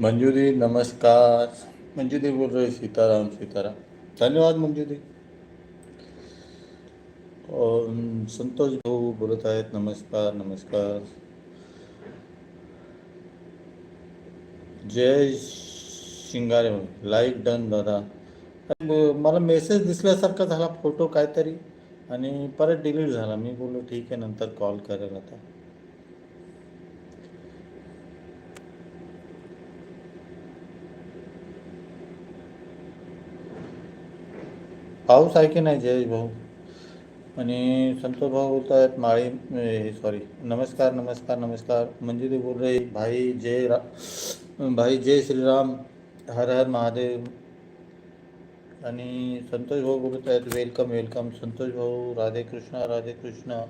मंजूरी नमस्कार. मंजुरी बोल रहे सीताराम सीताराम. धन्यवाद मंजुरी. संतोष भाऊ बोलत आहेत नमस्कार नमस्कार. जय शिंगारे लाईक डन दादा. मला मेसेज दिसल्यासारखा झाला फोटो काहीतरी. आणि परत डिलीट झाला. मी बोललो ठीक आहे नंतर कॉल करेल आता. पाऊस आहे की नाही जयेश भाऊ? आणि संतोष भाऊ बोलत आहेत माळी सॉरी नमस्कार नमस्कार नमस्कार. मंजिरी बोल रही भाई जय रा भाई जय श्रीराम हर हर महादेव. आणि संतोष भाऊ बोलत आहेत वेलकम वेलकम संतोष भाऊ राधे कृष्णा राधे कृष्णा.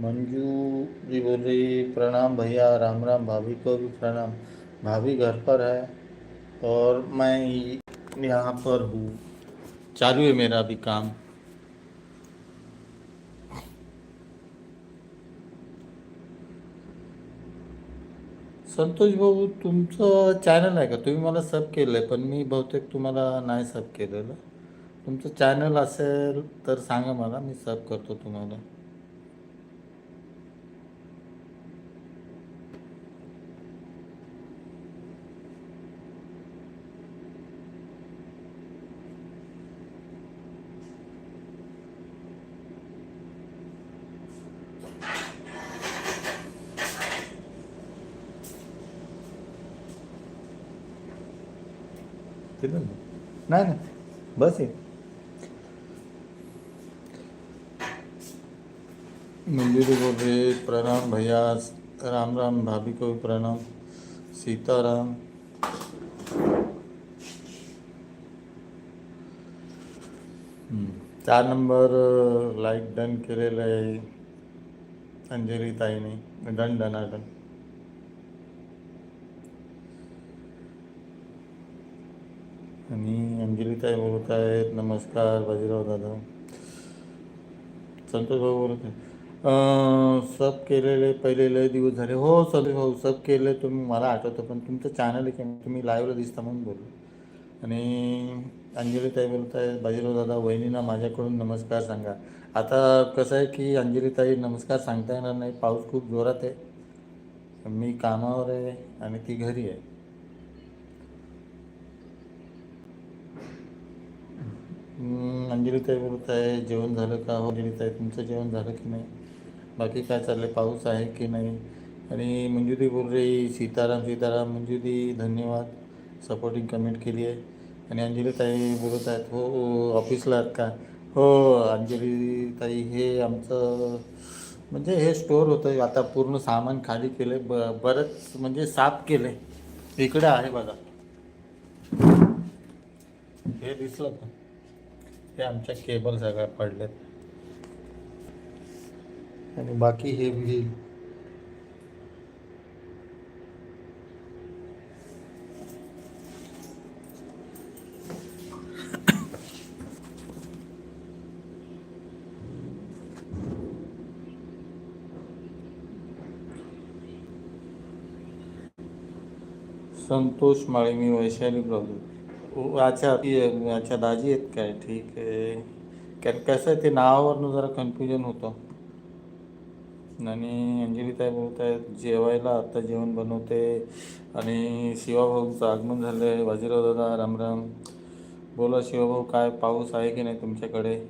मंजू जी बोल रही प्रणाम भैया राम राम भाभी को भी प्रणाम. भाभी घर पर है और मैं यहाँ पर हूँ। चालू है मेरा अभी काम. संतोष भाऊ तुमचं चॅनल आहे का? तुम्ही मला सब केलं आहे पण मी बहुतेक तुम्हाला नाही सब केलेलं. तुमचं चॅनल असेल तर सांगा मला मी सब करतो तुम्हाला दिलं ना नाही ना बस आहे मंदिर बोल रहे प्रणाम भैया राम राम भाभी को भी प्रणाम सीताराम हम्म. चार नंबर लाईक डन केलेलं आहे अंजली ताईने डन डन आणि अंजलीताई बोलत आहेत. नमस्कार बाजीराव दादा. संतोष भाऊ बोलत आहे सब केलेले पहिले लय दिवस झाले. हो संतोष भाऊ सब केले. तुम्ही मला आठवतं पण तुमचं चॅनल आहे की तुम्ही लाईव्हला दिसता म्हणून बोललो. आणि अंजलीताई बोलत आहेत बाजीराव दादा वहिनींना माझ्याकडून नमस्कार सांगा. आता कसं आहे की अंजलीताई नमस्कार सांगता येणार नाही. पाऊस खूप जोरात आहे. मी कामावर आहे आणि ती घरी आहे. अंजलीताई बोलत आहे जेवण झालं का? हो अंजलीताई तुमचं जेवण झालं की नाही? बाकी काय चाललंय? पाऊस आहे की नाही? आणि मंजुदी बोल रही सीताराम सीताराम मंजुदी धन्यवाद. सपोर्टिंग कमेंट केली आहे. आणि अंजलीताई बोलत आहेत हो ऑफिसला आहात का? हो अंजलीताई हे आमचं म्हणजे हे स्टोअर होतं आता पूर्ण सामान खाली केलं आहे ब बरंच म्हणजे साफ केलं आहे इकडं आहे बघा. हे दिसलं का? हे आमच्या केबल सगळ्या पडल्यात आणि बाकी हे व्हील. संतोष माळी मी वैशाली प्रभू अच्छा ती- अच्छा दाजी आहेत काय ठीक आहे कारण कसं आहे ते नावावरनं जरा कन्फ्युजन होतं। आणि अंजलीताई बोलत आहेत जेवायला आत्ता जेवण बनवते. आणि शिवाभाऊचं आगमन झालं. आहे बाजीराव दादा रामराम बोला शिवाभाऊ काय पाऊस आहे की नाही तुमच्याकडे?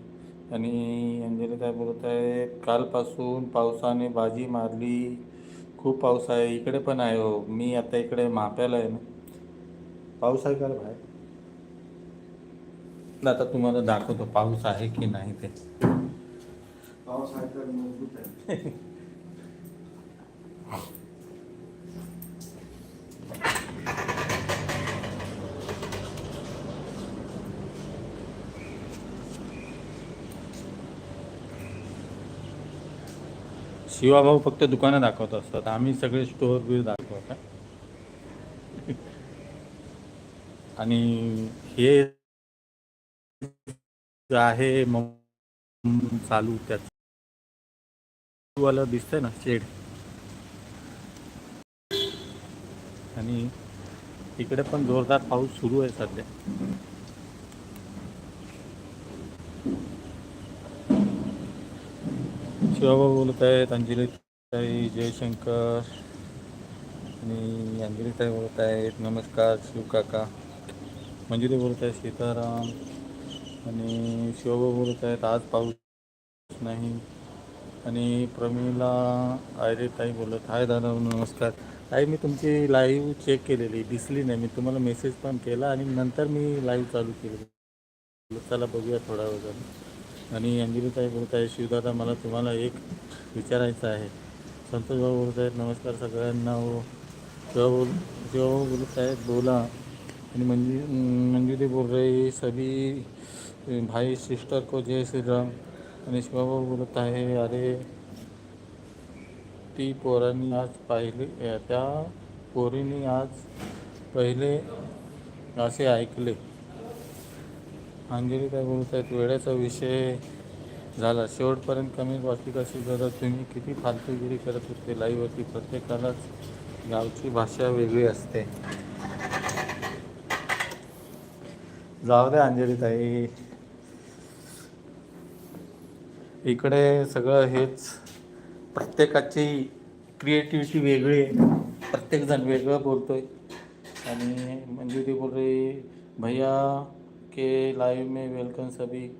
आणि अंजलीताई बोलत आहेत कालपासून पावसाने बाजी मारली. खूप पाऊस आहे. इकडे पण आहे हो. मी आता इकडे माप्याला आहे ना. पाऊस आहे का बाहेर? आता तुम्हाला दाखवतो पाऊस आहे की नाही ते. पाऊस आहे तर मजबूत आहे. शिवाभाऊ फक्त दुकानं दाखवत असतात. आम्ही सगळे स्टोअर बिर दाखवत. आणि हे आहे मग चालू त्याच वाला दिसतंय ना शेड. आणि इकडे पण जोरदार पाऊस सुरू आहे सध्या. शिवाबा बोलत आहेत अंजलीताई जयशंकर आणि अंजलीताई बोलत आहेत नमस्कार शिवकाका मंजुरी बोलत आहे सीताराम. आणि शिवबा बोलत आहेत आज पाऊस नाही. आणि प्रमिला आयरे ताई बोलत हाय दादा नमस्कार. ताई मी तुमची लाईव्ह चेक केलेली दिसली नाही. मी तुम्हाला मेसेज पण केला आणि नंतर मी लाईव्ह चालू केली. चला बघूया थोडा वेळ आणि अंजली ताई बोलत आहे शिवदादा मला तुम्हाला एक विचारायचं आहे. संतोष भाऊ बोलत आहेत नमस्कार सगळ्यांना. हो. शिवा बोल शिवा बोलत आहेत बोला. आणि मंजू मंजुरी बोल रही सभी भाई सिस्टर को जय श्री राम आणि शिवाभाऊ बोलत आहे अरे ती पोरांनी आज पाहिली त्या पोरीने आज पहिले असे ऐकले अंजली काय बोलत आहेत वेळेचा विषय झाला शेवटपर्यंत कमी वाचली कशी जरा तुम्ही किती फालतूगिरी करत होते लाईव्हवरती प्रत्येकालाच गावची भाषा वेगळी असते जाऊ दे अंजली ताई इकडे सगळं हेच प्रत्येकाची क्रिएटिव्हिटी वेगळी आहे. प्रत्येकजण वेगळं बोलतो आहे आणि मंजूरी बोल रही भैया के लाइव में वेलकम सभी.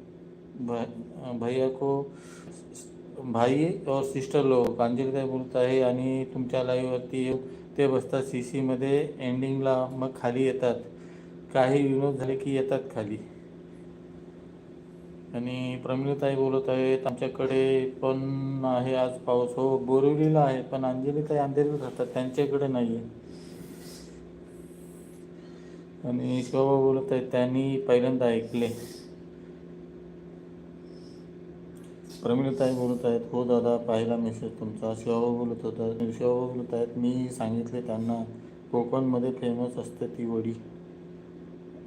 भ- भैया को भाई और सिस्टर लोक अंजली काय बोलत आहे आणि तुमच्या लाईव्हवरती ते बसतात. सी सीमध्ये एंडिंगला मग खाली येतात. काही विनोद झाले की येतात खाली. आणि प्रमिलताई बोलत आहेत आमच्याकडे पण आहे आज पाऊस. हो बोरिवलीला आहे पण अंजलीताई अंधेरीला राहतात त्यांच्याकडे नाही आहे आणि शिवबा बोलत आहेत त्यांनी पहिल्यांदा ऐकले. प्रमिलताई बोलत आहेत हो दादा पाहिला मेसेज तुमचा. शिवबा बोलत होता. शिवबा बोलत आहेत मी सांगितले त्यांना कोकणमध्ये फेमस असते ती वडी.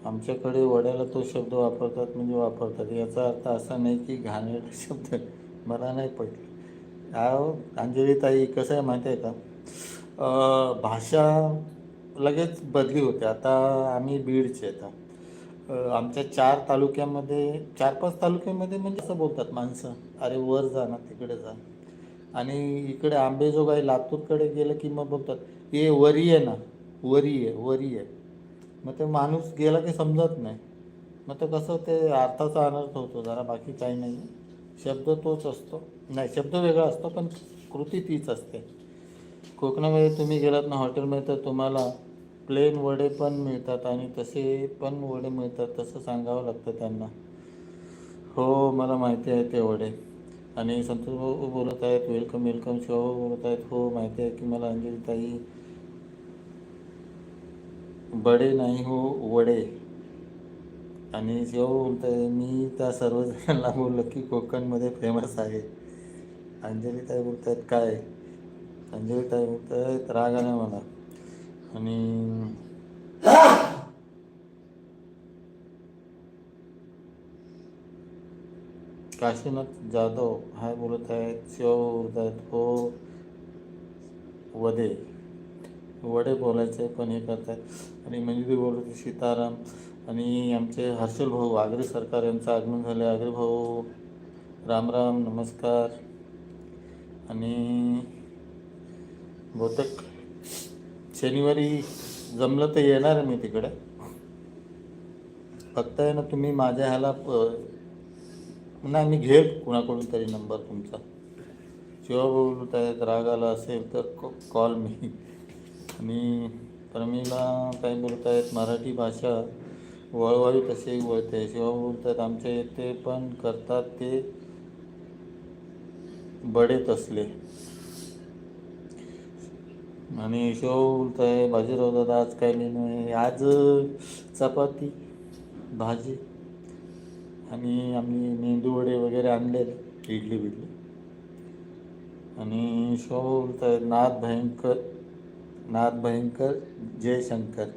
आमच्याकडे वड्याला तो शब्द वापरतात म्हणजे वापरतात. याचा अर्थ असा नाही की घाणेरडा शब्द मला नाही पडले अहो अंजलीताई कसं आहे माहिती आहे का? भाषा लगेच बदली होते. आता आम्ही बीडचे आता आमच्या चार तालुक्यामध्ये चार पाच तालुक्यामध्ये म्हणजे असं बोलतात माणसं. अरे वर जा ना तिकडे जा. आणि इकडे आंबेजोगाई लातूरकडे गेलं की मग बोलतात ये वरी आहे ना वरी आहे वरी आहे मग ते माणूस गेला की समजत नाही. मग ते कसं ते अर्थाचा अनर्थ होतो जरा बाकी काही नाही. शब्द तोच असतो. नाही शब्द वेगळा असतो पण कृती तीच असते. कोकणामध्ये तुम्ही गेलात ना हॉटेलमध्ये तर तुम्हाला प्लेन वडे पण मिळतात आणि तसे पण वडे मिळतात तसं सांगावं लागतं त्यांना. हो मला माहिती आहे ते वडे. आणि संतोष भाऊ बोलत आहेत वेलकम वेलकम शिवभाऊ बोलत आहेत हो माहिती आहे की मला अंजली ताई बडे नाही हो वडे. आणि शिव बोलतोय मी त्या सर्वजणांना बोललो की कोकणमध्ये फेमस आहे. अंजली ताई बोलतायत काय? अंजली ताई बोलतायत राग आला मला. आणि काशीनाथ जाधव हाय बोलत आहेत शिव बोलत आहेत हो. वदे वडे बोलायचे पण हे करतात. आणि म्हणजे मंजुरी बोलत सीताराम आणि आमचे हर्षल भाऊ आगरे सरकार यांचं आगमन झालं आगरे भाऊ राम राम नमस्कार. आणि बहुतेक शनिवारी जमलं तर येणार आहे मी तिकडे. फक्त आहे ना तुम्ही माझ्या ह्याला प- नाही मी घेईल कुणाकडून तरी नंबर तुमचा. शिवा बोलत आहेत राग आला असेल तर कॉल मी आणि प्रमीला काय बोलत आहेत मराठी भाषा वळवावी तसे वळते? शिवा बोलतात आमच्या इथे पण करतात ते बडेच असले. आणि शिवा बोलत आहे भाजीराव दादा आज काय मेनू आहे? आज चपाती भाजी आणि आम्ही मेंदू वडे वगैरे आणले इडली बिडली आणि शो बोलत आहेत नाथ भयंकर नाथ भयंकर जयशंकर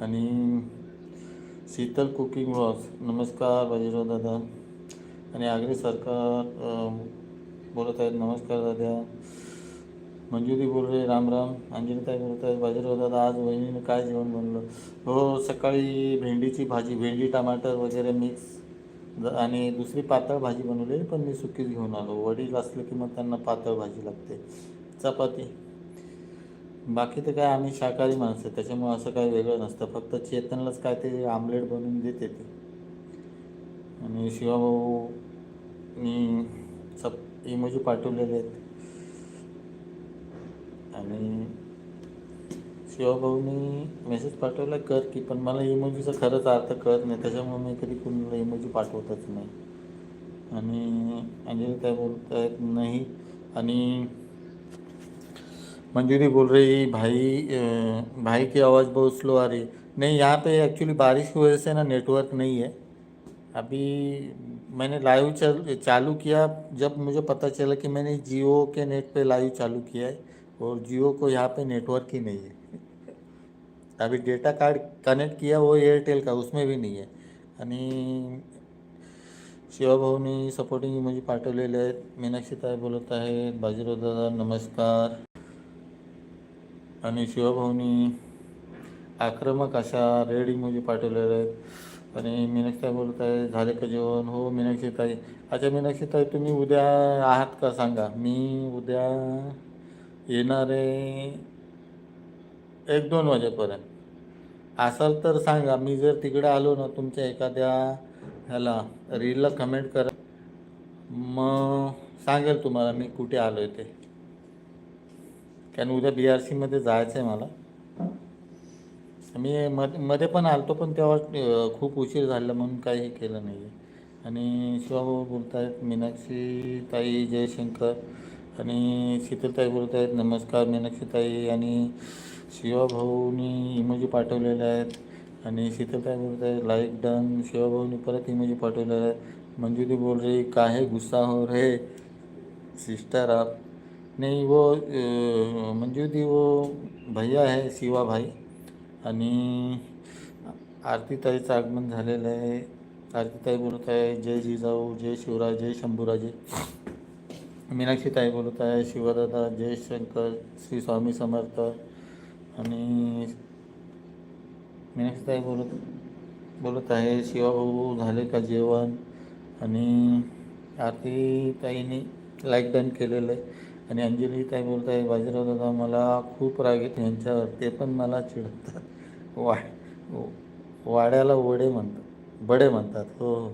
आणि शीतल कुकिंग ब्लॉग्स नमस्कार बाजीराव दादा. आणि आगरी सरकार बोलत आहेत नमस्कार दादा. मंजुरी बोल रे राम राम. अंजनीताई बोलत आहेत बाजीराव दादा आज वहिनीने काय जेवण बनलं? हो सकाळी भेंडीची भाजी भेंडी टमाटर वगैरे मिक्स आणि दुसरी पातळ भाजी बनवली पण मी सुकीच घेऊन आलो. वडील असले की मग त्यांना पातळ भाजी लागते. चपाती. बाकी तर काय आम्ही शाकाहारी माणसं आहे. त्याच्यामुळे असं काही वेगळं नसतं. फक्त चेतनलाच काय ते आमलेट बनवून देते ते. आणि शिवाभाऊ मी सब इमोजी पाठवलेले आहेत. आणि शिवाभाऊनी मेसेज पाठवला कर की पण मला इमोजीचा खरंच अर्थ कळत नाही. त्याच्यामुळे मी कधी कुणाला इमोजी पाठवतच नाही. आणि अंजली काय बोलत आहेत नाही. आणि मंजूरी बोल रही भाई भाई की आवाज़ बहुत स्लो आ रही है। नहीं, यहाँ पे एक्चुअली बारिश की वजह से ना नेटवर्क नहीं है। अभी मैंने लाइव चल, चालू किया, जब मुझे पता चला कि मैंने जियो के नेट पे लाइव चालू किया है, और जियो को यहाँ पे नेटवर्क ही नहीं है। अभी डेटा कार्ड कनेक्ट किया, वो एयरटेल का, उसमें भी नहीं है। यानी आणि शिवाभाऊनी सपोर्टिंग इमोजी पाठवलेले आहेत मीनाक्षीताई बोलत आहेत, बाजीराव दादा, नमस्कार। आणि शिवभाऊनी आक्रमक अशा रेड इमोजी पाठवलेले आहेत. आणि मीनाक्षीताई बोलत आहे झाले का जेवण? हो मीनाक्षीताई अच्छा मीनाक्षीताई तुम्ही उद्या आहात का सांगा. मी उद्या येणार आहे एक दोन वाजेपर्यंत. असाल तर सांगा मी जर तिकडे आलो ना तुमच्या एखाद्या ह्याला रीलला कमेंट करा. मग सांगेल तुम्हाला मी कुठे आलो आहे ते. कारण उद्या बी आर सीमध्ये जायचं आहे मला. मी मधमध्ये पण आलतो पण तेव्हा खूप उशीर झाला म्हणून काही केलं नाही आहे आणि शिवाभाऊ बोलत आहेत मीनाक्षी ताई जयशंकर आणि शीतलताई बोलत आहेत नमस्कार मीनाक्षी ताई आणि शिवाभाऊनी इमोजी पाठवलेले आहेत. आणि शीतलताई बोलत आहेत लाईक डन शिवाभाऊनी परत इमोजी पाठवलेले आहेत. मंजुरी बोल रही काहे गुस्सा हो रे? सिस्टर आप नहीं वो म्हणजे मंजू दी वो भैया आहे शिवा भाई. आणि आरतीताईचं आगमन झालेलं आहे. आरतीताई बोलत आहे जय जिजाऊ जय शिवराज जय शंभूराजे. मीनाक्षीताई बोलत आहे शिवदादा जय शंकर श्री स्वामी समर्थ. आणि मीनाक्षीताई बोलत बोलत आहे शिवाभाऊ झाले का जेवण? आणि आरतीताईने लाईक डन केलेलं आहे. आणि अंजली ताई बोलत आहे बाजीराव दादा मला खूप राग येतो यांच्यावर. ते पण मला चिडतात. वा हो. वाड्याला वडे म्हणतात. बडे म्हणतात हो हो.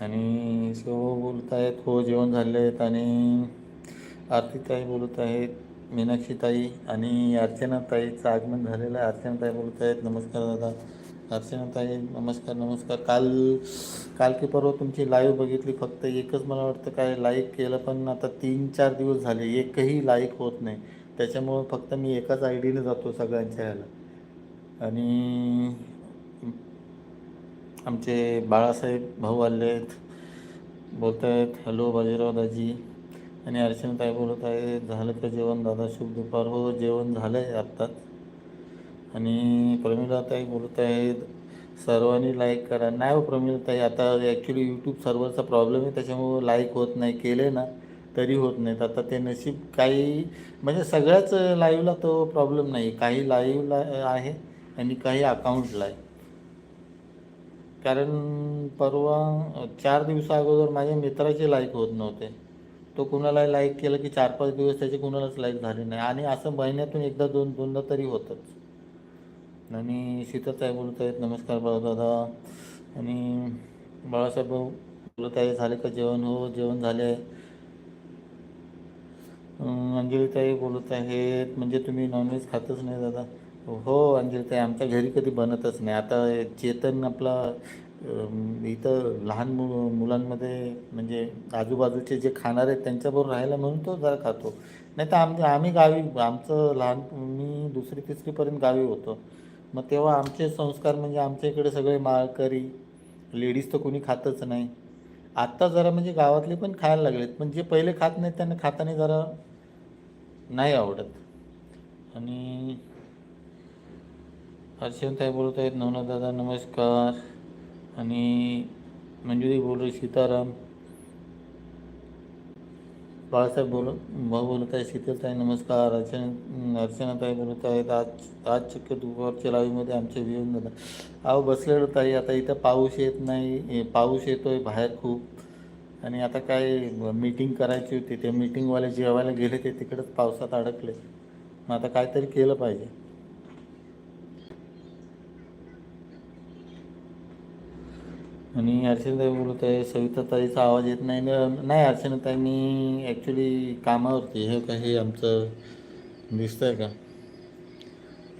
आणि सो बोलत आहेत हो जेवण झाले आहेत आणि आरतीताई बोलत आहेत मीनाक्षीताई आणि अर्चनाताईचं आगमन झालेलं आहे. अर्चनाताई बोलत आहेत नमस्कार दादा. अर्चनाताई नमस्कार नमस्कार. काल काल की परवा तुमची लाईव्ह बघितली फक्त एकच मला वाटतं काय लाईक केलं पण आता तीन चार दिवस झाले एकही लाईक होत नाही. त्याच्यामुळं फक्त मी एकाच आय डीने जातो सगळ्यांच्या ह्याला. आणि आमचे बाळासाहेब भाऊ आले आहेत बोलत आहेत हॅलो बाजीराव दाजी. आणि अर्चनाताई बोलत आहे झालं का जेवण दादा? शुभ दुपार. हो जेवण झालं आहे आत्ताच. आणि प्रमिलाताई बोलत आहेत सर्वांनी लाईक करा. नाही हो प्रमिलाताई आता ॲक्च्युली यूट्यूब सर्व्हरचा प्रॉब्लेम आहे त्याच्यामुळं लाईक होत नाही केले ना तरी होत नाहीत. आता ते नशीब काही म्हणजे सगळ्याच लाईव्हला तो प्रॉब्लेम नाही. काही लाईव्हला आहे आणि काही अकाउंटला आहे. कारण परवा चार दिवसा अगोदर माझ्या मित्राचे लाईक होत नव्हते. तो कुणाला लाईक केलं की चार पाच दिवस त्याचे कुणालाच लाईक झाले नाही. आणि असं महिन्यातून एकदा दोन दोनदा तरी होतंच. आणि शीतलताई बोलत आहेत नमस्कार बाळदादा आणि बाळासाहेब भाऊ बोलत आहे झाले का जेवण? हो जेवण झाले आहे. अंजलीताई बोलत आहेत म्हणजे तुम्ही नॉनव्हेज खातच नाही दादा. हो अंजलीताई आमच्या घरी कधी बनतच नाही. आता चेतन आपला इथं लहान मु मुलांमध्ये म्हणजे आजूबाजूचे जे खाणार आहेत त्यांच्याबरोबर राहायला म्हणून तो जरा खातो. नाही तर आम आम्ही गावी आमचं लहान मी दुसरी तिसरीपर्यंत गावी होतो. मग तेव्हा आमचे संस्कार म्हणजे आमच्या इकडे सगळे माळकरी लेडीज तर कोणी खातच नाही. आत्ता जरा म्हणजे गावातले पण खायला लागलेत पण जे पहिले खात नाहीत त्यांना खाताना जरा नाही आवडत. आणि हर्षनताई बोलत आहेत नवना दादा नमस्कार. आणि मंजुरी बोल सीताराम. बाळासाहेब बोल भाऊ बोलत आहे शीतलताई नमस्कार अर्चना अर्चनाताई बोलत आहेत आज आज चक्क दुपारच्या लाईव्हमध्ये आमचे विहून झालं. अहो बसलेलो ताई आता इथं पाऊस येत नाही पाऊस येतो आहे बाहेर खूप. आणि आता काय मीटिंग करायची होती ते मीटिंगवाले जेवायला गेले ते तिकडंच पावसात अडकले. मग आता काहीतरी केलं पाहिजे. आणि अर्चनाताई बोलत आहे सविताताईचा आवाज येत नाही. नाही अर्चनाताई मी ॲक्च्युली कामावरती हे का हे आमचं दिसतंय का?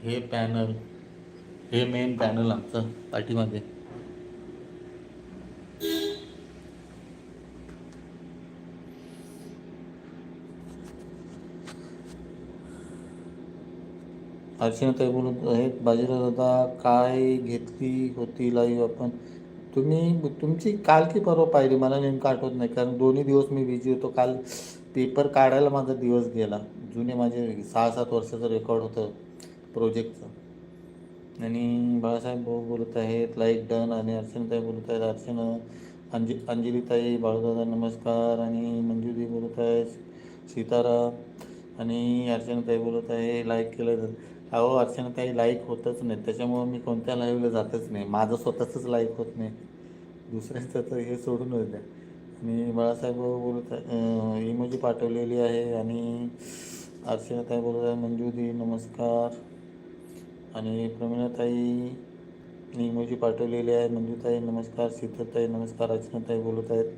हे पॅनल हे मेन पॅनल आमचं पाठीमागे. अर्चनाताई बोलत आहेत बाजीराव दादा काय घेतली होती लाईव्ह आपण? तुम्ही तुमची काल की परवा पाहिली मला नेमकं आठवत नाही कारण दोन्ही दिवस मी बिझी होतो. काल पेपर काढायला माझा दिवस गेला. जुने माझे सहा सात वर्षाचं रेकॉर्ड होतं प्रोजेक्टचं आणि बाळासाहेब भाऊ बोलत आहेत लाईक डन आणि अर्चनाताई बोलत आहेत अर्चना अंजि अंजलीताई बाळूदादा नमस्कार आणि मंजुदी बोलत आहेत सीताराम आणि अर्चनाताई बोलत आहे लाईक केलं अहो अहो अर्चनाताई लाईक होतच नाही. त्याच्यामुळं मी कोणत्या लाईव्हला जातच नाही. माझं स्वतःचंच लाईक होत नाही. दुसऱ्यांचं तर हे सोडून द्या आणि बाळासाहेब भाऊ बोलत आहे इमोजी पाठवलेली आहे. आणि अर्चनाताई बोलत आहे मंजुदी नमस्कार. आणि प्रमिणाताई इमोजी पाठवलेली आहे. मंजूताई नमस्कार. शीतलताई नमस्कार. अर्चनाताई बोलत आहेत.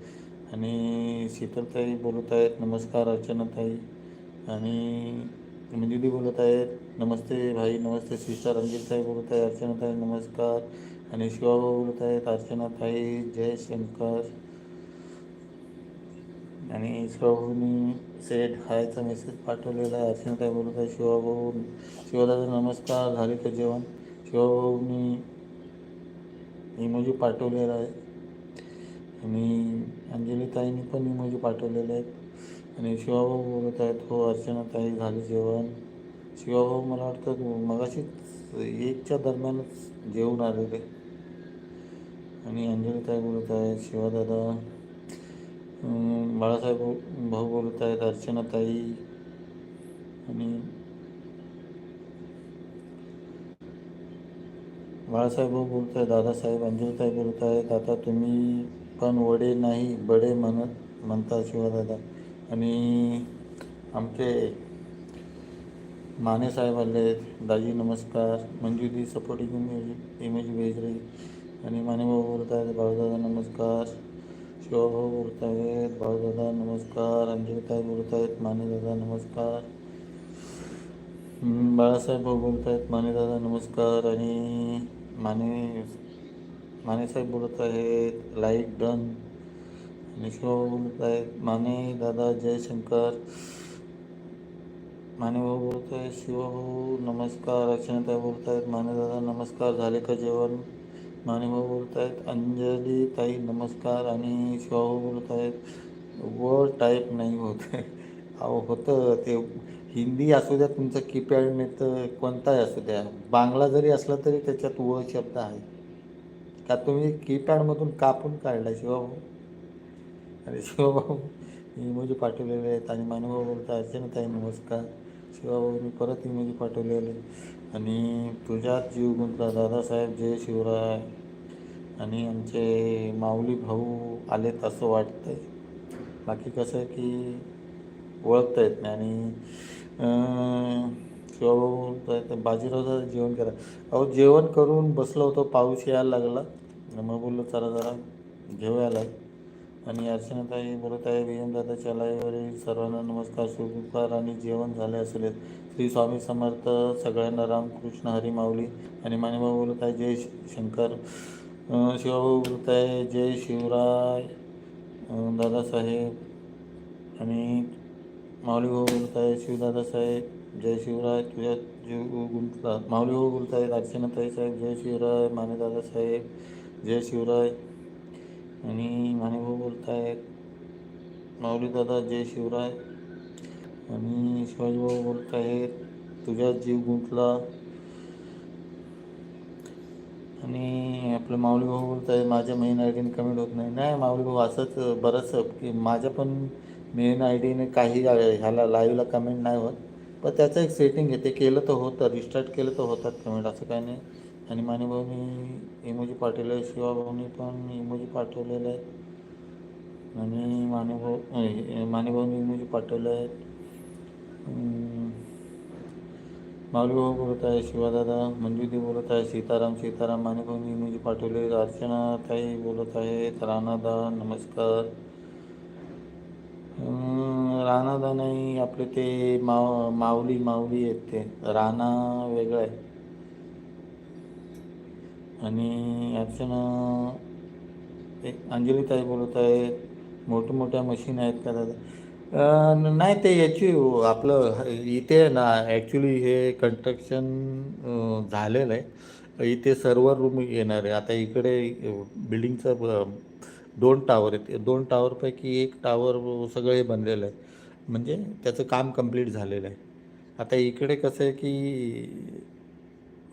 आणि शीतलताई बोलत आहेत नमस्कार अर्चनाताई. आणि मंजुदी बोलत आहेत नमस्ते भाई नमस्ते सिस्टर अंजिलताई बोलत आहे अर्चनाताई नमस्कार आणि शिवाबा बोलत आहेत अर्चनाताई जय शंकर. आणि शिवाभाऊनी सेट हायचा मेसेज पाठवलेला आहे अर्चनाताई बोलत आहे शिवाभाऊ शिवदादा नमस्कार झाले का जेवण? शिवाभाऊनी इमोजी पाठवलेला आहे. आणि अंजलीताईंनी पण इमोजी पाठवलेले आहेत. आणि शिवाभाऊ बोलत आहेत हो अर्चनाताई झाले जेवण? शिवाभाऊ मला वाटतं मगाशीच एकच्या दरम्यानच जेवून आलेले. आणि अंजलीताई बोलत आहेत शिवादादा बाळासाहेब भाऊ- भाऊ बोलत आहेत अर्चनाताई आणि बाळासाहेब भाऊ बोलत आहेत दादासाहेब अंजलीताई बोलत आहेत. आता तुम्ही पण वडे नाही बडे म्हणत म्हणता शिवादादा आणि आमचे माने साहेब आले आहेत. दाजी नमस्कार. मंजुदी सपोर्टिंग इमेज इमेज भेज आणि माने भाऊ बोलत आहेत. भाऊदादा नमस्कार. शिवभाऊ बोलत आहेत. भाऊदादा नमस्कार. अंजलीताई बोलत आहेत. माने दादा नमस्कार. बाळासाहेब भाऊ बोलत आहेत. माने दादा नमस्कार. आणि माने मानेसाहेब बोलत आहेत. Like done. आणि शिवाभाऊ बोलत आहेत. माने दादा जयशंकर. माने भाऊ बोलत आहे शिवभाऊ नमस्कार. अर्चनाताई बोलत आहेत माने दादा नमस्कार. झाले का जेवण? मानेभाऊ बोलत आहेत अंजली ताई नमस्कार. आणि शिवाभाऊ बोलत आहेत वर्ड टाईप नाही होत. अहो होतं. ते हिंदी असू द्या तुमचं कीपॅड नाही तर कोणताही असू द्या. बांगला जरी असला तरी त्याच्यात व शब्द आहे. का तुम्ही कीपॅडमधून कापून काढला शिवाभाऊ अरे शिवभाऊ इमोजी पाठवलेले आहेत आणि मानभाऊ बोलता अर्चनाताई नमस्कार. शिवभाऊनी परत इमोजी पाठवलेले आणि तुझ्यात जीव गुंतला दादासाहेब जय शिवराय आणि आमचे माऊली भाऊ आलेत असं वाटतंय. बाकी कसं आहे की ओळखता येत नाही आणि शिवाभाऊ शिवभाऊ बाजीराव जेवण करा. अहो जेवण करून बसलो होतो पाऊस यायला लागला. मग बोललो चला जरा घेऊयाला. आणि अर्चनाताई बोलत आहे वियमदादाच्या एम सर्वांना नमस्कार. शुभकार आणि जेवण झाले असेल श्री स्वामी समर्थ सगळ्यांना रामकृष्ण हरी माऊली आणि मानेभाऊ बोलत आहे जय शंकर. शिवाभाऊ बोलत आहे जय शिवराय. दादासाहेब आणि माऊली भाऊ बोलत आहे शिवदादासाहेब जय शिवराय. तुझ्या जीव गुंतला. माऊली भाऊ बोलत आहेत अर्चनाताई साहेब जय शिवराय मानेदादासाहेब जय शिवराय. आणि मानेभाऊ बोलत आहेत माऊली दादा जय शिवराय. आणि शिवाजी भाऊ बोलत आहेत तुझ्या जीव गुंतला. आणि आपलं माऊली भाऊ बोलत आहे माझ्या मेन आय डीने कमेंट होत नाही. नाही माऊली भाऊ असंच बरंच की माझ्या पण मेन आय डीने काही ह्याला लाईव्हला कमेंट नाही होत. पण त्याचं एक सेटिंग आहे ते केलं तर होतं रिस्टार्ट केलं तर होतात कमेंट असं काही नाही. आणि मानेभाऊनी इमोजी पाठवले आहे शिवाभाऊनी पण इमोजी पाठवलेले आहेत आणि मानेभाऊ मानेभाऊनी इमोजी पाठवले आहेत माऊली माऊलीभाऊ बोलत आहे शिवादादा मंजुदी बोलत आहे सीताराम सीताराम मानेभाऊनी इमोजी पाठवले अर्चना ताई बोलत आहेत राणादा नमस्कार. राणादा नाही आपले ते माव माऊली माऊली आहेत ते. राणा वेगळं आहे. आणि अर्चना एक अंजलीताई बोलत आहेत मोठ्या मोठ्या मशीन आहेत का दादा? नाही ते याची आपलं इथे आहे ना ॲक्च्युली हे कन्स्ट्रक्शन झालेलं आहे. इथे सर्वर रूम येणार आहे. आता इकडे बिल्डिंगचं दोन टावर आहेत. दोन टावरपैकी एक टावर सगळं हे बनलेलं आहे. म्हणजे त्याचं काम कंप्लीट झालेलं आहे. आता इकडे कसं आहे की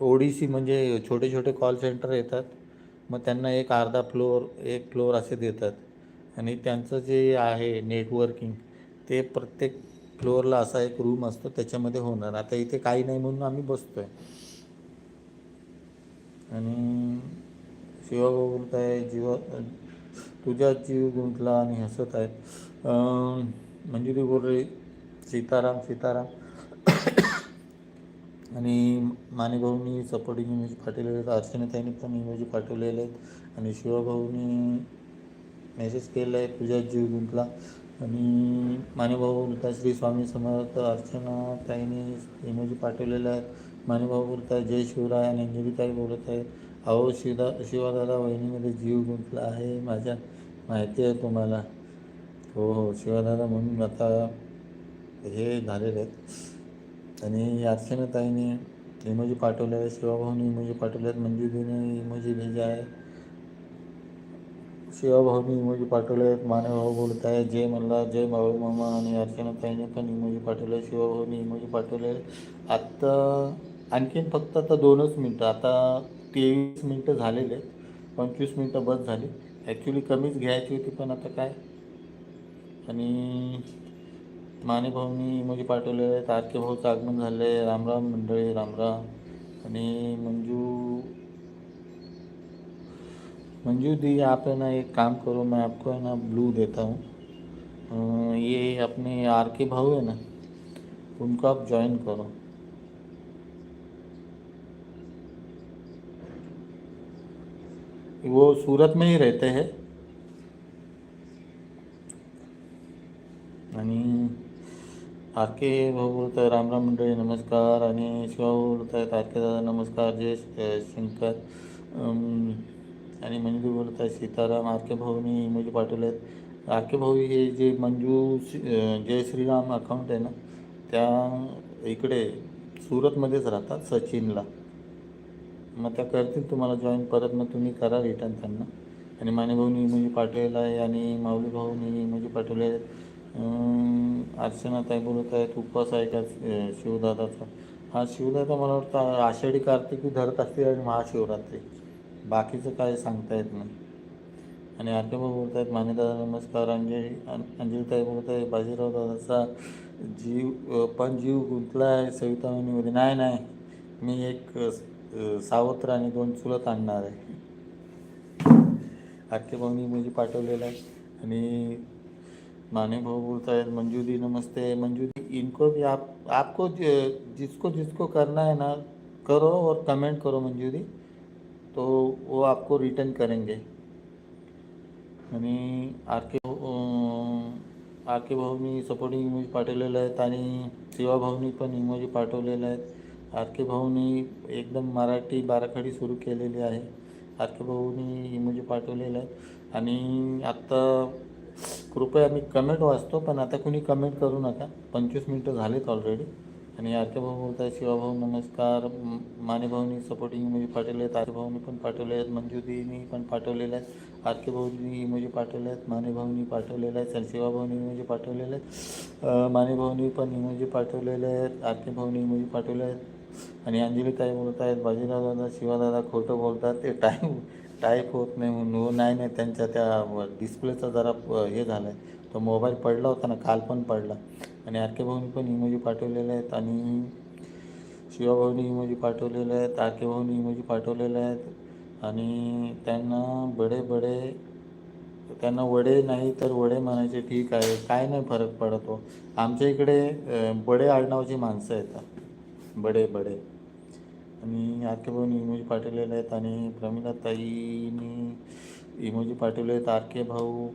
ओडीसी म्हणजे छोटे छोटे कॉल सेंटर येतात मग त्यांना एक अर्धा फ्लोअर एक फ्लोअर असे देतात. आणि त्यांचं जे आहे नेटवर्किंग ते प्रत्येक फ्लोअरला असा एक रूम असतो त्याच्यामध्ये होणार. आता इथे काही नाही म्हणून आम्ही बसतो आहे आणि शिवा बोलत आहे जीवा तुझ्या जीव गुंतला आणि हसत आहेत. मंजुरी बोल सीताराम सीताराम. आणि मानेभाऊनी सपोर्टिंग इमेज पाठवलेले आहेत अर्चनाताईंनी पण इमेज पाठवलेले आहेत. आणि शिवाभाऊनी मेसेज केला आहे पूजा जीव गुंतला. आणि मानेभाऊ बोलतात श्री स्वामी समर्थ अर्चना ताईने इमोजी पाठवलेल्या आहे मानेभाऊ बोलत जय शिवराय आणि अंजलीताई बोलत आहे अहो शिवदा शिवादादा वहिनीमध्ये जीव गुंतला आहे माझ्या माहिती आहे तुम्हाला. हो हो शिवादादा म्हणून आता हे झालेले आहेत. आणि अर्चनाताईने इमोजी पाठवले आहे शिवाभाऊने इमोजी पाठवल्यात आहेत मंजुदीने इमोजी भेजा आहे शिवाभाऊनी इमोजी पाठवले आहेत मानवभाऊ बोलत आहे जय मल्ला जय भाऊ मामा आणि अर्चनाताईने पण इमोजी पाठवले आहे शिवाभाऊनी इमोजी पाठवले आत्ता आणखीन फक्त आता दोनच मिनटं आता तेवीस मिनटं झालेले आहेत पंचवीस मिनटं बस झाली. ॲक्च्युली कमीच घ्यायची होती पण आता काय? आणि मानेभाऊनी इमोजी पाठवले आहेत आरके भाऊचं आगमन झालं आहे रामराम मंडळी रामराम आणि मंजू मंजू दी आप है ना एक काम करो, मैं आपको है ना ब्लू देता हूँ. ये अपने आर के भाऊ है ना, उनको आप ज्वाइन करो. वो सूरत में ही रहते हैं. आर के भाऊ बोलत आहे रामराम मंडळी नमस्कार. आणि शिवाभाऊ बोलत आहेत आर के दादा नमस्कार. जय शंकर. आणि मंजू बोलत आहे सीताराम. आर के भाऊनी इमोजी पाठवले आहेत. आर के भाऊ हे जे मंजू श्री- जय श्रीराम अकाउंट आहे ना त्या इकडे सुरतमध्येच राहतात सचिनला. मग त्या करतील तुम्हाला जॉईन परत मग तुम्ही करा रिटर्न त्यांना. आणि माने भाऊनी इमोजी पाठवलेला आहे आणि माऊली भाऊनी इमोजी पाठवले आहेत. अर्चनाताई बोलत आहेत उपवास आहे का शिवदादाचा? हा शिवदादा मला वाटतं आषाढी कार्तिकी धरत असतील आणि महाशिवरात्री. बाकीचं काय सांगता येत नाही. आणि आरके बोलत आहेत मानेदादा नमस्कार अंजली अंजलीताई बोलत आहे बाजीराव दादाचा जीव पण जीव गुंतला आहे सविता वहिनीमध्ये नाही नाही मी एक सावत्र आणि दोन चुलत आणणार आहे. आरके भाऊनी म्हणजे पाठवलेला आहे आणि माने आहेत मंजू दी नमस्ते। मंजू दी, इनको भी आप, आपको जिसको जिसको करना है ना, करो और कमेंट करो मंजू दी तो वो आपको रिटर्न करेंगे। आणि आर के आर के भाऊनी सपोर्टिंग इमोजी पाठवलेले आहेत आणि शिवा भाऊनी पण इमोजी पाठवलेले आहेत आर के भाऊनी एकदम मराठी बाराखडी सुरू केलेली आहे. आर के भाऊनी इमोजी पाठवलेले आहेत आणि आत्ता कृपया मी कमेंट वाचतो पण आता कुणी कमेंट करू नका. पंचवीस मिनटं झालेत ऑलरेडी आणि आरके भाऊ बोलत आहे शिवाभाऊ नमस्कार. मानेभाऊनी सपोर्टिंग इमोजी पाठवले आहेत आर भाऊनी पण पाठवले आहेत मंजुदीनी पण पाठवलेले आहेत आर भाऊनी इमोजी पाठवले आहेत मानेभाऊनी पाठवलेले आहेत आणि शिवाभाऊनी इमोजी पाठवलेले आहेत मानेभाऊनी पण इमोजी पाठवलेले आहेत आरके भाऊनी इमोजी पाठवले आहेत. आणि अंजली ताई बोलत आहेत बाजीराव दादा शिवादादा खोटं बोलतात ते टाईम टाईप होत नाही म्हणून हो नाही नाही त्यांच्या त्या डिस्प्लेचा जरा हे झालं आहे तो मोबाईल पडला होता ना काल पण पडला. आणि आर के भाऊनी पण इमोजी पाठवलेले आहेत आणि शिवाभाऊनी इमोजी पाठवलेले आहेत आर के भाऊनी इमोजी पाठवलेले आहेत. आणि त्यांना बडे बडे त्यांना वडे नाही तर वडे म्हणायचे ठीक आहे काय नाही फरक पडत. हो आमच्या इकडे बडे आडनावाची माणसं येतात. बडे बडे. आणि आर के भाऊनी इमोजी पाठवलेले आहेत आणि प्रमिला ताईनी इमोजी पाठवले आहेत. आर के भाऊ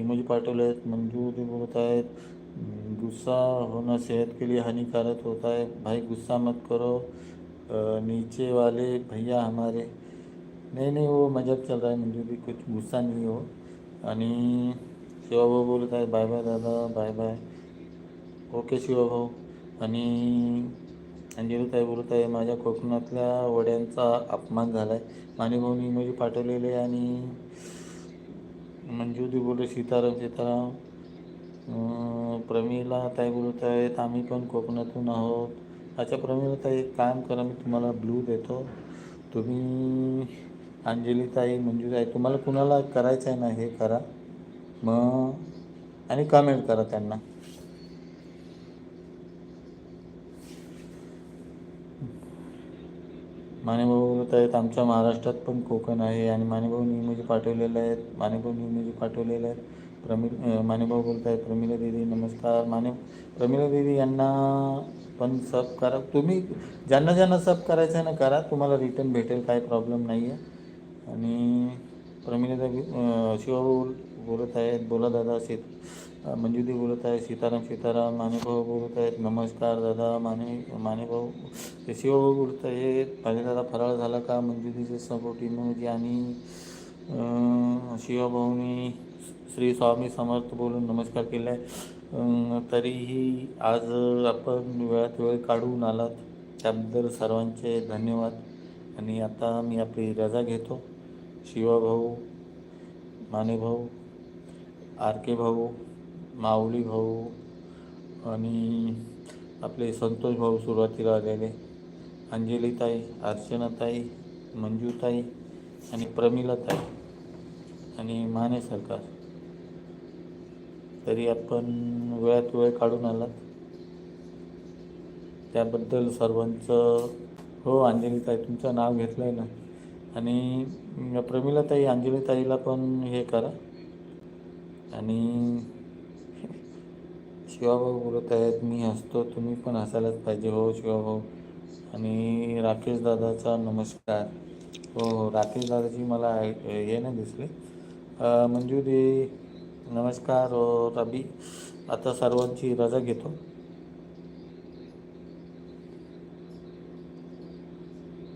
इमोजी पाठवले आहेत. मंजू ते बोलत आहेत. गुस्सा होना सेहत के लिए हानिकारक होता है भाई गुस्सा मत करो. नीचे वाले भैया हमारे. नहीं नहीं वो मजाक चल रहा है मंजू भी कुछ गुस्सा नहीं हो. आणि शिवाभाऊ बोलत आहे बाय बाय दादा बाय बाय. ओके शिवाभाऊ आणि अंजलीताई बोलत आहे माझ्या कोकणातल्या वड्यांचा अपमान झाला आहे मानेभाऊनी इमोजी पाठवलेले आणि मंजूदी बोलत सीताराम सीताराम. प्रमिला ताई बोलत आहेत आम्ही पण कोकणातून आहोत. अच्छा प्रमिला ताई एक काम करा मी तुम्हाला ब्लू देतो. तुम्ही अंजलीताई मंजूताई तुम्हाला कुणाला करायचं आहे ना हे करा. मग आणि कमेंट करा त्यांना. मानेभाऊ बोलत आहेत आमच्या महाराष्ट्रात पण कोकण आहे आणि मानेभाऊनी इमोजी पाठवलेले आहेत. मानेभाऊनी इमोजी पाठवलेले आहेत. प्रमिल मानेभाऊ बोलत आहेत प्रमिला दिदी नमस्कार. माने प्रमिला दिदी यांना पण सब करा. तुम्ही ज्यांना ज्यांना सब करायचं आहे ना करा. तुम्हाला रिटर्न भेटेल काही प्रॉब्लेम नाही आहे आणि प्रमिला देवी शिवाभाऊ बोलत आहेत बोला दादा शेत मंजुदी बोलत आहे सीताराम सीताराम मानेभाऊ बोलत आहेत नमस्कार दादा माने मानेभाऊ ते शिवभाऊ बोलत आहेत पाणी दादा फराळ झाला का मंजुदीचे सपोर्ट इमोजी आणि शिवभाऊनी श्री स्वामी समर्थ बोलून नमस्कार केला आहे तरीही आज आपण वेळात वेळ काढून आलात. त्याबद्दल सर्वांचे धन्यवाद. आणि आता मी आपली रजा घेतो. शिवाभाऊ मानेभाऊ आर के भाऊ माऊली भाऊ आणि आपले संतोष भाऊ सुरुवातीला आलेले. अंजलीताई अर्चनाताई मंजूताई आणि प्रमिलाताई आणि माने सरकार. तरी आपण वेळात वेळ काढून आलात. त्याबद्दल सर्वांचं हो अंजलीताई तुमचं नाव घेतलं आहे ना. आणि प्रमिलाताई अंजलीताईला पण हे करा. आणि शिवाभाऊ बोलत आहेत मी हसतो तुम्ही पण हसायलाच पाहिजे. हो शिवाभाऊ. आणि राकेश दादाचा नमस्कार. हो हो राकेश दादाची मला हे नाही दिसले. मंजुरी मंजू दे नमस्कार हो, और आता सर्वांची रजा घेतो.